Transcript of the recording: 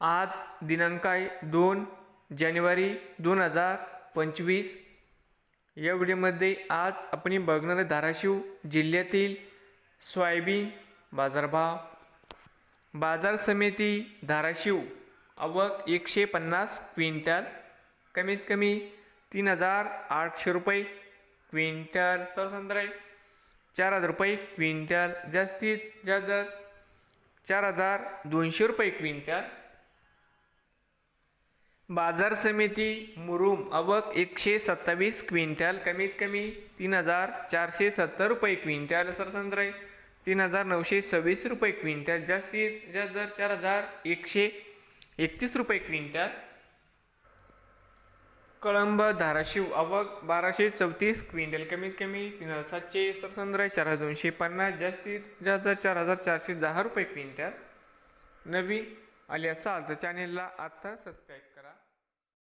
आज दिनांक आहे दोन जानेवारी दोन हजार पंचवीस. या व्हिडिओमध्ये आज आपण बघणार आहे धाराशिव जिल्ह्यातील सोयाबीन बाजारभाव. बाजार समिती धाराशिव आवक एकशे पन्नास क्विंटल कमीत कमी तीन हजार आठशे रुपये क्विंटल. सरसंद्राई चार हजार रुपये क्विंटल जास्तीत जास्त चार हजार दोनशे रुपये क्विंटल. बाजार समिती मुरुम आवक एकशे सत्तावीस क्विंटल कमीत कमी तीन हजार चारशे सत्तर रुपये क्विंटल सरसंद्राई तीन हजार नऊशे सव्वीस रुपये क्विंटल जास्तीत जास्त दर चार हजार एकशे एकतीस रुपये क्विंटल. कळंब धाराशिव आवक बाराशे चौतीस क्विंटल कमीत कमी तीन हजार सातशे सरसंद्राई चार हजार दोनशे पन्नास जास्तीत जास्त दर चार हजार चारशे दहा रुपये क्विंटल. नवीन आले असाल तर चॅनेलला आता सबस्क्राईब करा.